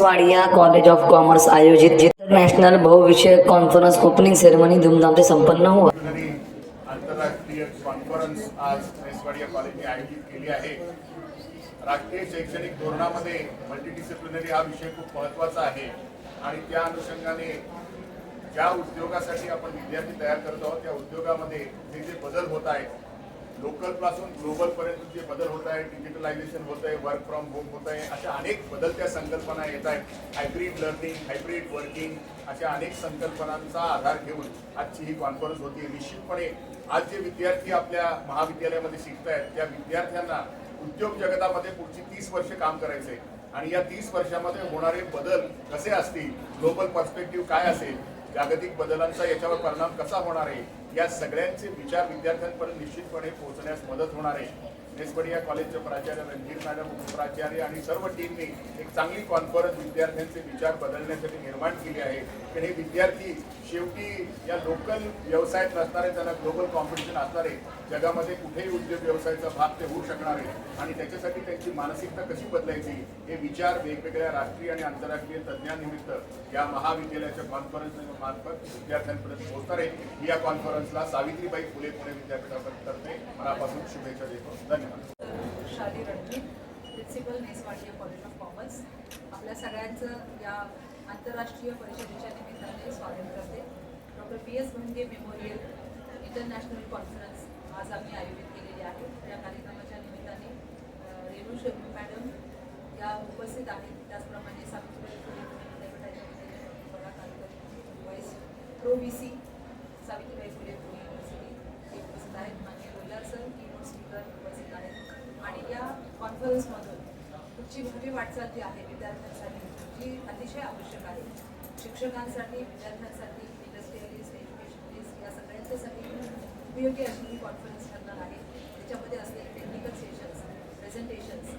Wadia college of commerce आयोजित international बहुविषय conference opening ceremony धूमधाम से संपन्न हुआ आंतरराष्ट्रीय कॉन्फरन्स आज रेसवाडिया कॉलेजने आयोजित केली आहे. राष्ट्रीय शैक्षणिक धोरणामध्ये मल्टीडिसिप्लिनरी हा विषय खूप महत्त्वाचा आहे. आणि त्या अनुषंगाने ज्या उद्योगासाठी आपण विद्यार्थी तयार करत आहोत त्या उद्योगामध्ये जे जे बदल होत आहेत लोकलपासून ग्लोबल पर्यंत जे बदल होत आहे डिजिटलायझेशन होत आहे वर्क फ्रॉम होम होत आहे अशा अनेक बदलत्या संकल्पना येत आहेत. हायब्रिड लर्निंग हायब्रिड वर्किंग अशा अनेक संकल्पनांचा आधार घेऊन आजची ही कॉन्फरन्स होती. निश्चितपणे आज जे विद्यार्थी आपल्या महाविद्यालयामध्ये शिकत आहेत त्या विद्यार्थ्यांना उद्योग जगतामध्ये पुढची तीस वर्ष काम करायचे. आणि या तीस वर्षामध्ये होणारे बदल कसे असतील ग्लोबल पर्स्पेक्टिव्ह काय असेल जागतिक बदलांचा याच्यावर परिणाम कसा होणार आहे या सगळ्यांचे विचार विद्यार्थ्यांपर्यंत निश्चितपणे पोहोचण्यास मदत होणार आहे. नेसबडिया कॉलेजचे प्राचार्य रणधीर मॅडम उपप्राचार्य आणि सर्व टीमने एक चांगली कॉन्फरन्स विद्यार्थ्यांचे विचार बदलण्यासाठी निर्माण केली आहे. पण हे विद्यार्थी शेवटी या लोकल व्यवसायात नसणारे त्यांना ग्लोबल कॉम्पिटिशन असणारे जगामध्ये कुठेही उद्योग व्यवसायाचा भाग ते होऊ शकणार आहे आणि त्याच्यासाठी त्यांची मानसिकता कशी बदलायची हे विचार वेगवेगळ्या राष्ट्रीय आणि आंतरराष्ट्रीय तज्ज्ञांनिमित्त या महाविद्यालयाच्या कॉन्फरन्स मार्फत विद्यार्थ्यांपर्यंत पोहोचणार आहे या कॉन्फरन्स कॉन्फरन्सला सावित्रीबाई फुले पुणे विद्यापीठातर्फे मनापासून शुभेच्छा देतो. धन्यवाद. शाली Ranjit principal Ness Wadia college of commerce आपल्या सगळ्यांचं या आंतरराष्ट्रीय परिषदेच्या निमित्ताने स्वागत करते. Doctor P S Bhange memorial international conference आज आम्ही आयोजित केलेली आहे. या कार्यक्रमाच्या निमित्ताने रेणू शर्मा मॅडम या उपस्थित आहेत. त्याचप्रमाणे सावित्रीबाई फुले पुणे विद्यापीठाच्या वतीने बडा कार्यक्रम pro V C Savitribai Phule Pune university हे उपस्थित आहेत माननीय रोलर सर कीबोर्ड स्पीकर उपस्थित आहेत आणि या कॉन्फरन्समधून जी मोठी वाटचाल जी आहे विद्यार्थ्यांसाठी जी अतिशय आवश्यक आहे. शिक्षकांसाठी विद्यार्थ्यांसाठी इंडस्ट्रियलिस्ट एज्युकेशनिस्ट या सगळ्यांच्यासाठी उपयोगी अशी ही कॉन्फरन्स ठरणार आहे. त्याच्यामध्ये असलेले technical sessions presentations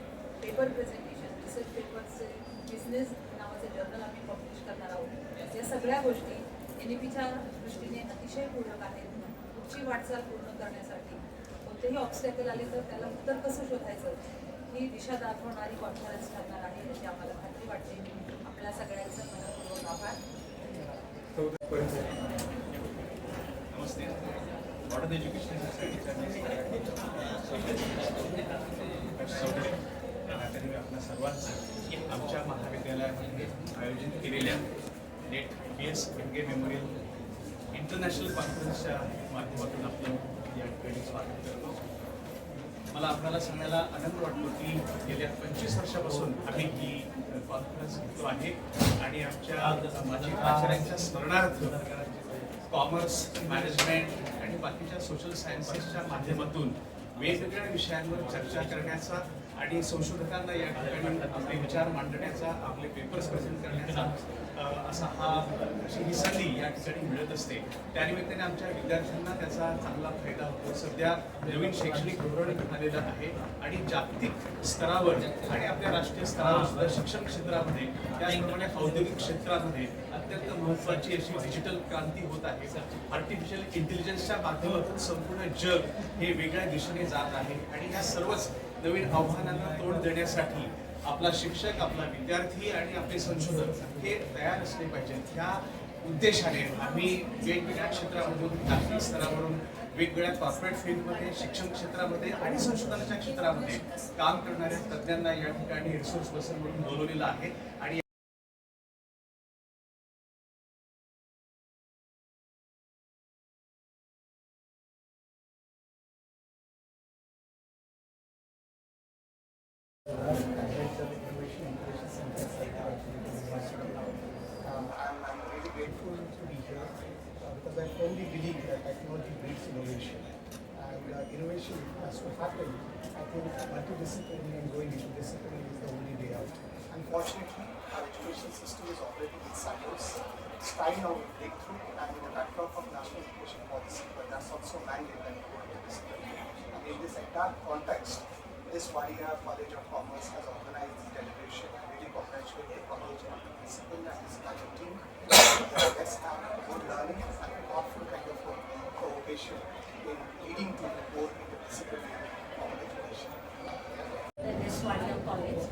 paper presentation research पेपर्सचे business नावाचे जर्नल आम्ही पब्लिश करणार आहोत. या सगळ्या गोष्टी एन ई पीच्या दृष्टीने अतिशय पूरक आहेत. पुढची वाटचाल पूर्ण करण्यासाठी. कोणतेही ऑब्स्टॅकल आले तर त्याला उत्तर कसं शोधायचं? ही दिशा दाखवणारी कॉन्फरन्स ठरणार आहे याची आम्हाला खात्री वाटते आपल्या सगळ्यांचं मनपूर्वक आभार नमस्ते मॉडर्न एज्युकेशन सोसायटीच्या मी आपल्या सर्वांचं आमच्या महाविद्यालयामध्ये आयोजित केलेल्या नेट बी एस एमगे मेमोरियल इंटरनॅशनल कॉन्फरन्सच्या माध्यमातून आपलं या ठिकाणी स्वागत करतो मला आपल्याला सांगायला आनंद वाटतो की गेल्या पंचवीस वर्षापासून आम्ही ही कॉन्फरन्स घेतो आहे. आणि आमच्या माजी आचार्यांच्या स्मरणार्थ कॉमर्स मॅनेजमेंट आणि बाकीच्या सोशल सायन्सेसच्या माध्यमातून वेगवेगळ्या विषयांवर चर्चा करण्याचा आणि संशोधकांना या ठिकाणी आपले विचार मांडण्याचा आपले पेपर्स प्रेझेंट करण्याचा असा हा अशी ही संधी या ठिकाणी मिळत असते. त्यानिमित्ताने आमच्या विद्यार्थ्यांना त्याचा चांगला फायदा होतो. सध्या नवीन शैक्षणिक धोरण आलेलं आहे आणि जागतिक स्तरावर आणि आपल्या राष्ट्रीय स्तरावर सुद्धा शिक्षण क्षेत्रामध्ये त्याचप्रमाणे औद्योगिक क्षेत्रामध्ये अत्यंत महत्त्वाची अशी डिजिटल क्रांती होत आहे. आर्टिफिशियल इंटेलिजन्सच्या माध्यमातून संपूर्ण जग हे वेगळ्या दिशेने जात आहे आणि या सर्वच नवीन आव्हानांना तोंड देण्यासाठी आपला शिक्षक आपला विद्यार्थी आणि आपले संशोधक हे तयार असले पाहिजेत. ह्या उद्देशाने आम्ही वेगवेगळ्या क्षेत्रामधून जागतिक स्तरावरून वेगवेगळ्या कॉर्पोरेट फील्डमध्ये शिक्षण क्षेत्रामध्ये आणि संशोधनाच्या क्षेत्रामध्ये काम करणाऱ्या तज्ज्ञांना या ठिकाणी रिसोर्स पर्सन म्हणून बोलवलेलं आहे. आणि because I firmly believe that technology breeds innovation. And innovation has to happen. I think multidisciplinary and going into discipline is the only way out. Unfortunately, our education system is operating in silos. It's time now we break through and in the backdrop of national education policy, but that's also mandate that we go. And in this entire context, this Wadia College of Commerce has organized this celebration. I really congratulate the college and the principal and his entire team. Let's have good learning and a thoughtful kind of a provocation in leading to more common education. the Neswadia College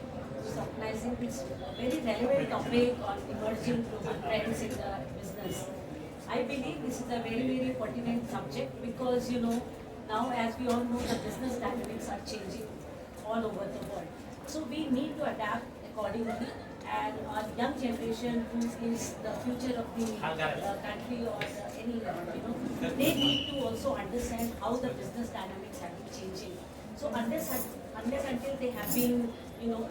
organizing this very relevant topic on emerging global trends in the business. I believe this is a very, very pertinent subject because, you know, now as we all know, the business dynamics are changing all over the world. So we need to adapt accordingly and our young generation who is the future of the uh, country or the, any, uh, you know, they need to also understand how the business dynamics have been changing. So unless, unless until they have been, you know,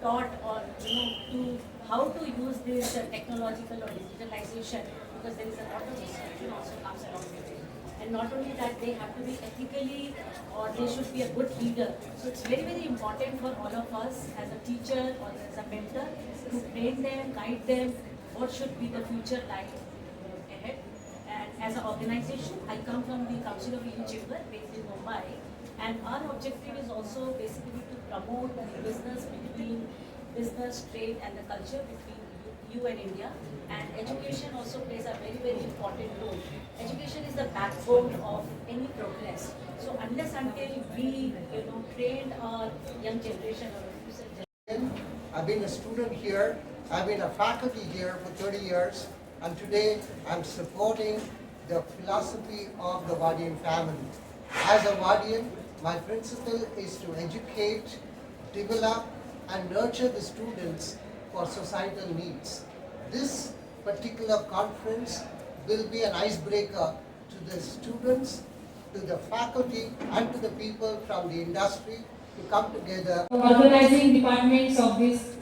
taught or, you know, to how to use this uh, technological or digitalization, because there is a lot of disruption also comes along with it. And not only that, they have to be ethically or they should be a good leader. So it's very, very important for all of us as a teacher or as a mentor to train them, guide them, what should be the future like ahead. And as an organization, I come from the Council of EU Chamber based in Mumbai. And our objective is also basically to promote the business between business, trade and the culture between you and India. And education also plays a very, very important role. Education is the backbone of any progress. So unless until we, you know, train our young generation or future generation, I've been a student here, I've been a faculty here for 30 years, and today I'm supporting the philosophy of the Wadian family. As a Wadian, my principle is to educate, develop, and nurture the students for societal needs. This particular conference will be an icebreaker to the students, to the faculty, and to the people from the industry to come together organizing departments of this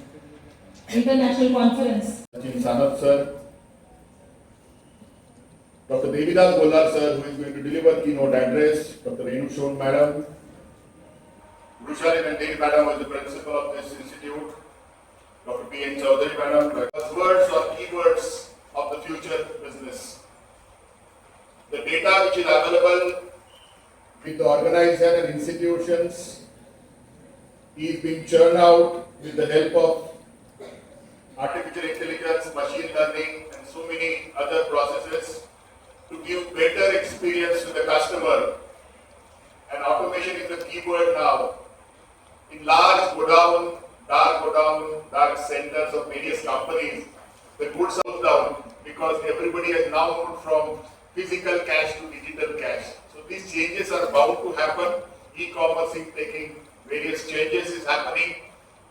international conference. Sachin Sanat sir, Dr. Devidal Golar sir, who is going to deliver keynote address, Dr. Renu Shon madam, Rushali Nandini madam was the principal of this institute, Dr. P. N. Chaudhary madam, buzzwords or keywords of the future business. The data which is available with the organization and institutions is being churned out with the help of artificial intelligence, machine learning, and so many other processes to give better experience to the customer. And automation is the key word now. In large godown, dark godown, dark centers of various companies, the goods are down because everybody has now moved from physical cash to digital cash. So these changes are bound to happen. E-commerce is taking various changes is happening.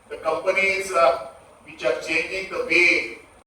The companies uh, which are changing the way